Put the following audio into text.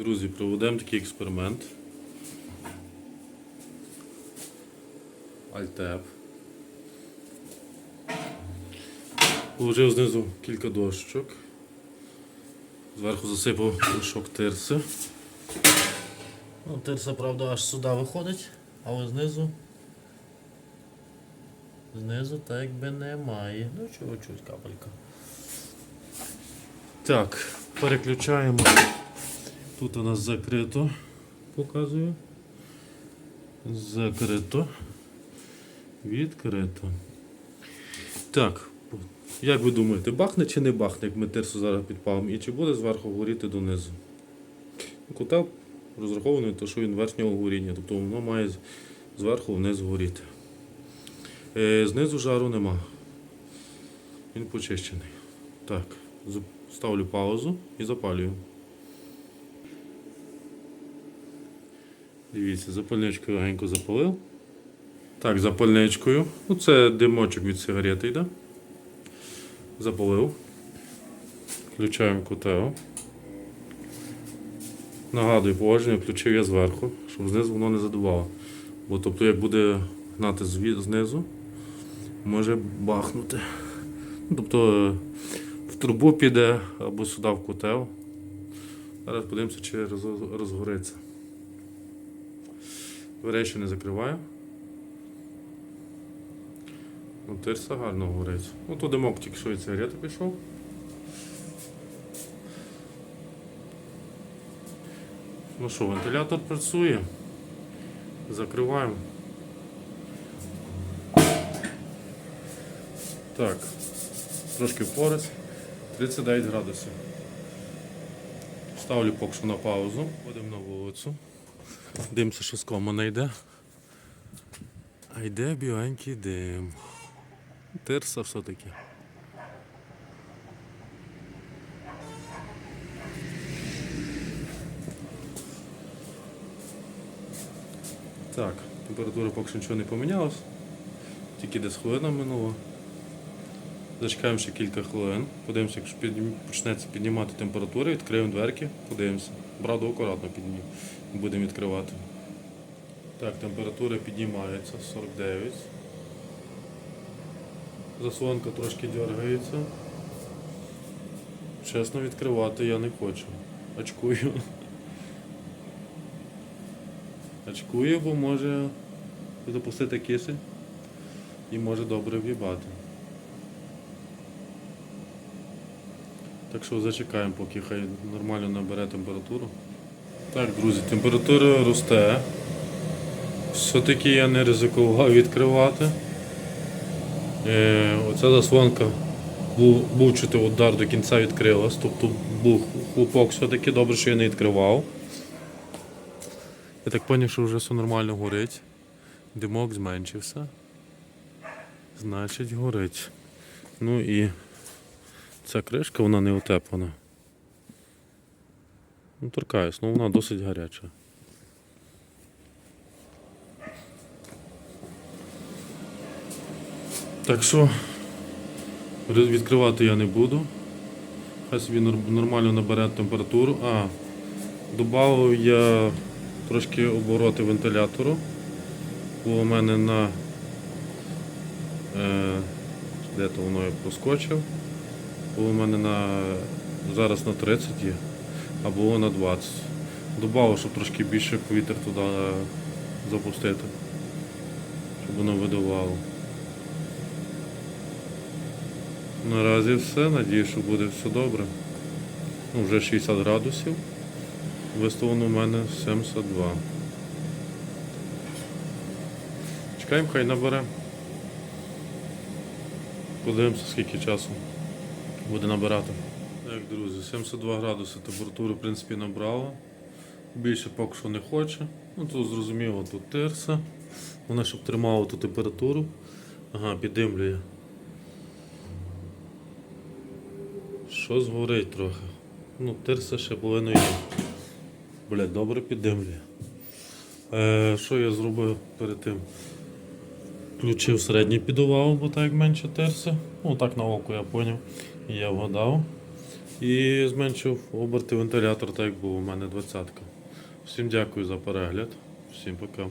Друзі, проведемо такий експеримент. Альтеп. Положив знизу кілька дощок. Зверху засипав мішок тирси. Ну, тирса, правда, аж сюди виходить, але знизу. Знизу так якби немає. Ну, чуть-чуть капелька. Так, переключаємо. Тут у нас закрито. Показую. Закрито. Відкрито. Так. Як ви думаєте, бахне чи не бахне, як ми тирсу зараз підпалимо? І чи буде зверху горіти донизу? Котел розрахований, то що він верхнього горіння, тобто воно має зверху вниз горіти. Е, знизу жару нема. Він почищений. Так, ставлю паузу і запалюю. Дивіться, запальничкою легенько запалив. Так, запальничкою. Ну, це димочок від сигарети йде. Запалив. Включаємо котел. Нагадую, положення включив я зверху, щоб знизу воно не задувало. Бо тобто, як буде гнати знизу, може бахнути. Ну, Тобто в трубу піде або сюди в котел. Зараз подивимося, чи розгориться. Дверей ще не закриваю. Ну, тирса гарно горить. Ну, то димок тільки що від сигарети пішов. Ну що, вентилятор працює. Закриваємо. Так, трошки порис. 39 градусів. Ставлю поки що на паузу. Ходимо на вулицю. Димся, що з кома не йде. А йде біленький дим. Тирса все-таки. Так, температура поки що нічого не помінялась. Тільки десь хвилина минула. Зачекаємо ще кілька хвилин. Подивимося, якщо почнеться піднімати температура, відкриємо дверки, подивимося. Правда, акуратно піднімемо. Будемо відкривати. Так, температура піднімається 49. Заслонка трошки дергається. Чесно, відкривати я не хочу. Очкую. Очкую, бо може запустити кисень і може добре в'їбати. Так що зачекаємо, поки хай нормально набере температуру. Так, друзі, температура росте. Все-таки я не ризикував відкривати. Е, оця заслонка був, був чути удар до кінця відкрилась, тобто був хлопок все-таки добре, що я не відкривав. Я так зрозумів, що вже все нормально горить. Димок зменшився. Значить горить. Ну і ця кришка вона не утеплена. Ну, торкаюсь, ну вона досить гаряча. Так що відкривати я не буду. Хай собі нормально набере температуру. А, додав я трошки обороти вентилятору, бо у мене на е, де то воно я проскочив, бо у мене на зараз на 30 є, а було на 20. Добавив, щоб трошки більше повітря туди е, запустити, щоб воно видавало. Наразі все, надію, що буде все добре. Ну, вже 60 градусів. Виставлено у мене 72. Чекаємо, хай набере. Подивимося, скільки часу буде набирати. Так, друзі, 72 градуси температури, в принципі, набрало. Більше поки що не хоче. Ну, тут зрозуміло, тут тирса. Вона щоб тримала ту температуру. Ага, піддимлює. Що згорить трохи. Ну, тирса ще половиною є. Блять, добре піддимлює. Е, що я зробив перед тим? Включив середній підувал, бо так менше терся. Ну так на око я. І я вгадав. І зменшив оберти вентилятор, так як був у мене двадцятка. Всім дякую за перегляд. Всім пока.